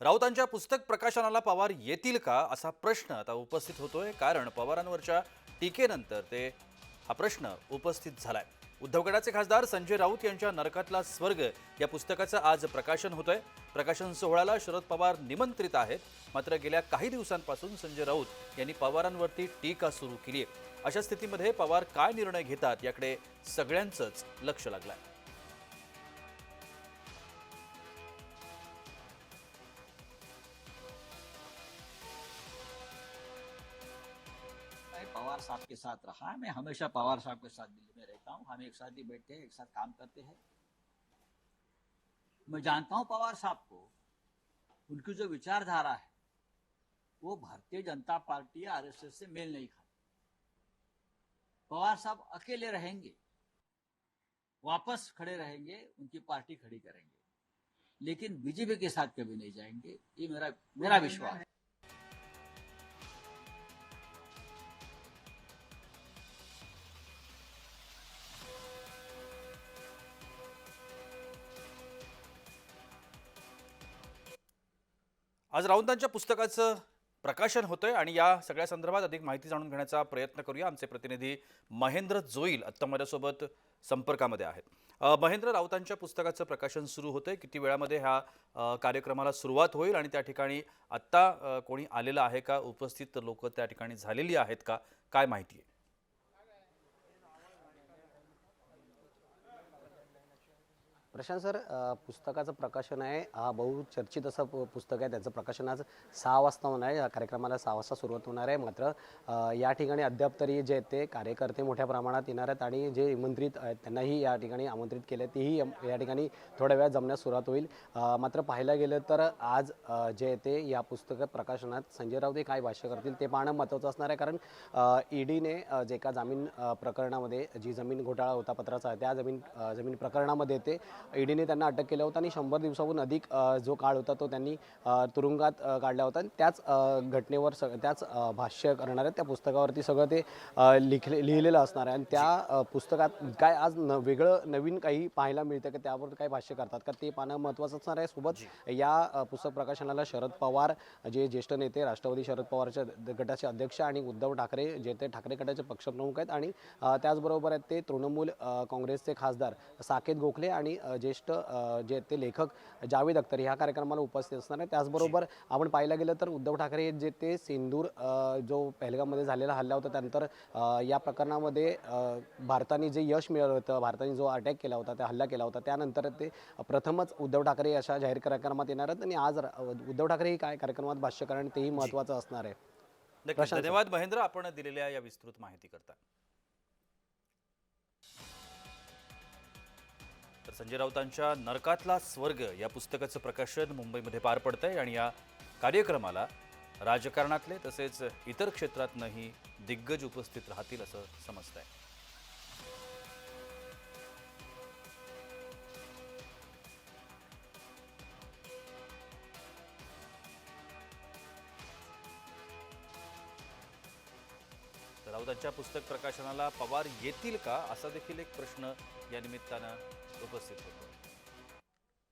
राऊतांच्या पुस्तक प्रकाशनाला पवार येतील का असा प्रश्न आता उपस्थित होतोय कारण पवारांवरच्या टीकेनंतर ते हा प्रश्न उपस्थित झालाय. उद्धवगडाचे खासदार संजय राऊत यांच्या नरकातला स्वर्ग या पुस्तकाचं आज प्रकाशन होतंय. प्रकाशन सोहळ्याला शरद पवार निमंत्रित आहेत. मात्र गेल्या काही दिवसांपासून संजय राऊत यांनी पवारांवरती टीका सुरू केली आहे अशा स्थितीमध्ये पवार काय निर्णय घेतात याकडे सगळ्यांचंच लक्ष लागलंय. मैं पवार साहब के साथ रहा मैं हमेशा पवार साहब के साथ दिल्ली में रहता हूँ हम एक साथ ही बैठते हैं एक साथ काम करते हैं। मैं जानता हूँ पवार साहब को उनकी जो विचारधारा है वो भारतीय जनता पार्टी या आरएसएस से मेल नहीं खाती। पवार साहब अकेले रहेंगे वापस खड़े रहेंगे उनकी पार्टी खड़ी करेंगे लेकिन बीजेपी के साथ कभी नहीं जाएँगे ये मेरा मेरा विश्वास है। आज राऊतांच्या पुस्तकाचं प्रकाशन होतंय आणि या सगळ्या संदर्भात अधिक माहिती जाणून घेण्याचा प्रयत्न करूया. आमचे प्रतिनिधी महेंद्र जोईल आत्ता माझ्यासोबत संपर्कामध्ये आहेत. महेंद्र राऊतांच्या पुस्तकाचं प्रकाशन सुरू होतंय. किती वेळामध्ये ह्या कार्यक्रमाला सुरुवात होईल आणि त्या ठिकाणी आत्ता कोणी आलेलं आहे का? उपस्थित लोक त्या ठिकाणी झालेली आहेत का? काय माहिती आहे? प्रशांत सर पुस्तकाचं प्रकाशन आहे. हा बहुचर्चित असं पुस्तक आहे. त्याचं प्रकाशन आज सहा वाजता होणार आहे. या कार्यक्रमाला सहा वाजता सुरुवात होणार आहे. मात्र या ठिकाणी अद्याप तरी जे ते कार्यकर्ते मोठ्या प्रमाणात येणार आहेत आणि जे निमंत्रित आहेत त्यांनाही या ठिकाणी आमंत्रित केले तेही या- ठिकाणी थोड्या वेळात जमण्यास सुरुवात होईल. मात्र पाहायला गेलं तर आज जे ते या पुस्तक प्रकाशनात संजय राऊत काय भाष्य करतील ते पाहणं महत्त्वाचं असणार आहे. कारण ईडीने जे का जामीन प्रकरणामध्ये जी जमीन घोटाळा होता पत्राचा त्या जमीन जमीन प्रकरणामध्ये ते ईडीने त्यांना अटक केलं होतं आणि शंभर दिवसाहून अधिक जो काळ होता तो त्यांनी तुरुंगात काढला होता. आणि त्याच घटनेवर सग त्याच भाष्य करणार आहेत. त्या पुस्तकावरती सगळं ते लिखले लिहिलेलं असणार आहे. आणि त्या पुस्तकात काय आज न वेगळं नवीन काही पाहायला मिळतं का? त्यावर काय भाष्य करतात? का ते पाहणं महत्त्वाचं असणार आहे? सोबत या पुस्तक प्रकाशनाला शरद पवार जे ज्येष्ठ नेते राष्ट्रवादी शरद पवारच्या गटाचे अध्यक्ष आणि उद्धव ठाकरे जे ते ठाकरे गटाचे पक्षप्रमुख आहेत. आणि त्याचबरोबर आहेत ते तृणमूल काँग्रेसचे खासदार साकेत गोखले आणि ज्येष्ठ जे ते लेखक जावेद अख्तर ह्या कार्यक्रमाला उपस्थित असणार आहे त्याचबरोबर आपण पाहायला गेलं तर उद्धव ठाकरे जे ते सिंदूर जो पहलगाममध्ये झालेला हल्ला होता त्यानंतर या प्रकरणामध्ये भारताने जे यश मिळवलं होतं भारताने जो अटॅक केला होता त्या हल्ला केला होता त्यानंतर ते प्रथमच उद्धव ठाकरे अशा जाहीर कार्यक्रमात येणार आहेत आणि आज उद्धव ठाकरे ही काय कार्यक्रमात भाष्य करणं तेही महत्त्वाचं असणार आहे. धन्यवाद महेंद्र. आपण दिलेल्या या विस्तृत माहिती करता संजय राऊतांच्या नरकातला स्वर्ग या पुस्तकाचं प्रकाशन मुंबईमध्ये पार पडतंय आणि या कार्यक्रमाला राजकारणातले तसेच इतर क्षेत्रातनंही दिग्गज उपस्थित राहतील असं समजतंय. त्यांच्या पुस्तक प्रकाशनाला पवार येतील का? असा देखील एक प्रश्न या निमित्तानं उपस्थित होतो.